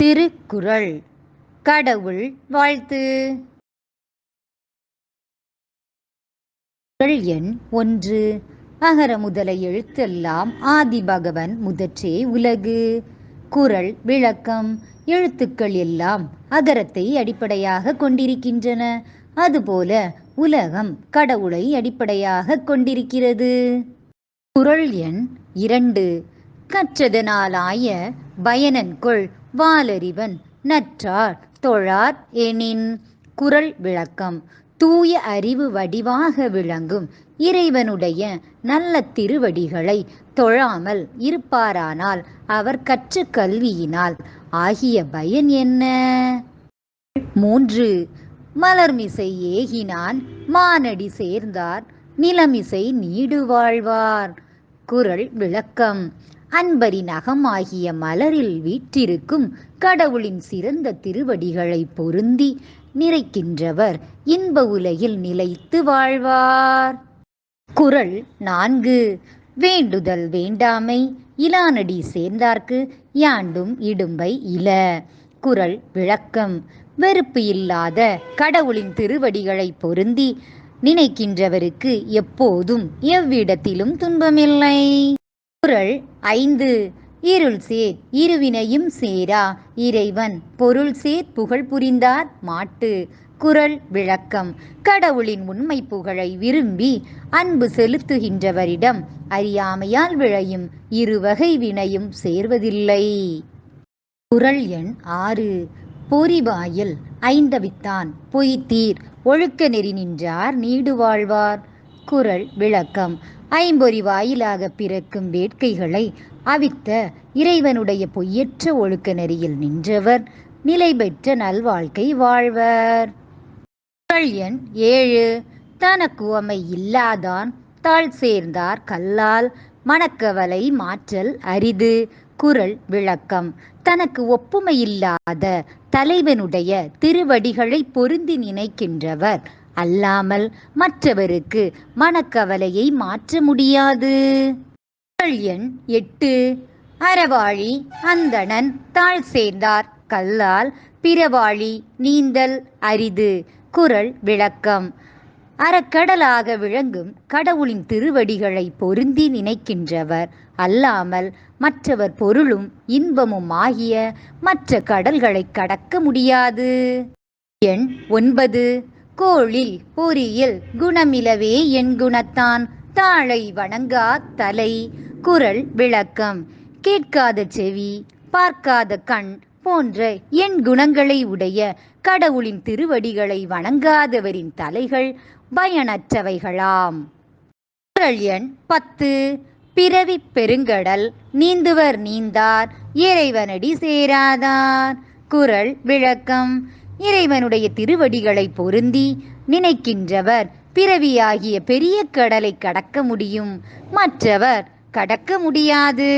திருக்குறள். கடவுள் வாழ்த்து. குறள் எண் ஒன்று. அகர முதல எழுத்தெல்லாம் ஆதிபகவன் முதற்றே உலகு. குறள் விளக்கம் எழுத்துக்கள் எல்லாம் அகரத்தை அடிப்படையாக கொண்டிருக்கின்றன. அதுபோல உலகம் கடவுளை அடிப்படையாக கொண்டிருக்கிறது. குறள் எண் இரண்டு. கற்றதனாலாய பயனன்கொள் வாலறிவன் நற்றார் தொழார் எனின் குறள் விளக்கம். தூய அறிவு வடிவாக விளங்கும் இறைவனுடைய நல்ல திருவடிகளை தொழாமல் இருப்பாரானால் அவர் கற்ற கல்வியினால் ஆகிய பயன் என்ன? மூன்று. மலர்மிசை ஏகினான் மானடி சேர்ந்தார் நிலமிசை நீடு வாழ்வார். குறள் விளக்கம். அன்பரின் அகமாகிய மலரில் வீற்றிருக்கும் கடவுளின் சிறந்த திருவடிகளை பொருந்தி நிறைக்கின்றவர் இன்ப உலகில் நிலைத்து வாழ்வார். குறள் நான்கு வேண்டுதல் வேண்டாமை இலானடி சேர்ந்தார்க்கு யாண்டும் இடும்பை இல குறள் விளக்கம் வெறுப்பு இல்லாத கடவுளின் திருவடிகளை பொருந்தி நினைக்கின்றவருக்கு எப்போதும் எவ்விடத்திலும் துன்பமில்லை. குரல் ஐந்து. இருள் சேர் இருவினையும் சேரா இறைவன் பொருள் சேர் புகழ் புரிந்தார் மாட்டு. குறள் விளக்கம் கடவுளின் உண்மை புகழை விரும்பி அன்பு செலுத்துகின்றவரிடம் அறியாமையால் விளையும் இருவகை வினையும் சேர்வதில்லை. குறள் எண் ஆறு. பொறிவாயில் ஐந்தவித்தான் பொய்த்தீர் ஒழுக்க நெறி நின்றார் நீடு வாழ்வார். குரல் விளக்கம் ஐம்பொறி வாயிலாக பிறக்கும் வேட்கைகளை அவித்த இறைவனுடைய பொய்யற்ற ஒழுக்க நெறியில் நின்றவர். நிலை பெற்ற நல்வாழ்க்கை வாழ்வர். எண் ஏழு. தனக்குவமை இல்லாதான் தாழ் சேர்ந்தார் கல்லால். மணக்கவலை மாற்றல் அரிது. குறள் விளக்கம். தனக்கு ஒப்புமையில்லாத தலைவனுடைய திருவடிகளை பொருந்தி நினைக்கின்றவர். அல்லாமல் மற்றவருக்கு மனக்கவலையை மாற்ற முடியாது. எண் எட்டு. அறவாழி அந்தணன் தாழ் சேர்ந்தார். கல்லால் பிறவாழி நீந்தல் அரிது. குறள் விளக்கம். அறக்கடலாக விளங்கும் கடவுளின் திருவடிகளை பொருந்தி நினைக்கின்றவர். அல்லாமல் மற்றவர் பொருளும் இன்பமும் ஆகிய மற்ற கடல்களை கடக்க முடியாது. எண் ஒன்பது. கோளில் பொறியில் குணமிலவே என் குணத்தான். தாழை வணங்கா தலை. குறள் விளக்கம். கேட்காத செவி பார்க்காத கண் போன்ற என் குணங்களை உடைய கடவுளின் திருவடிகளை வணங்காதவரின் தலைகள் பயனற்றவைகளாம். குரல் எண் பத்து. பிறவி பெருங்கடல் நீந்துவர் நீந்தார் இறைவனடி சேராதார். குரல் விளக்கம். இறைவனுடைய திருவடிகளை பொருந்தி நினைக்கின்றவர் பிறவியாகிய பெரிய கடலை கடக்க முடியும். மற்றவர் கடக்க முடியாது.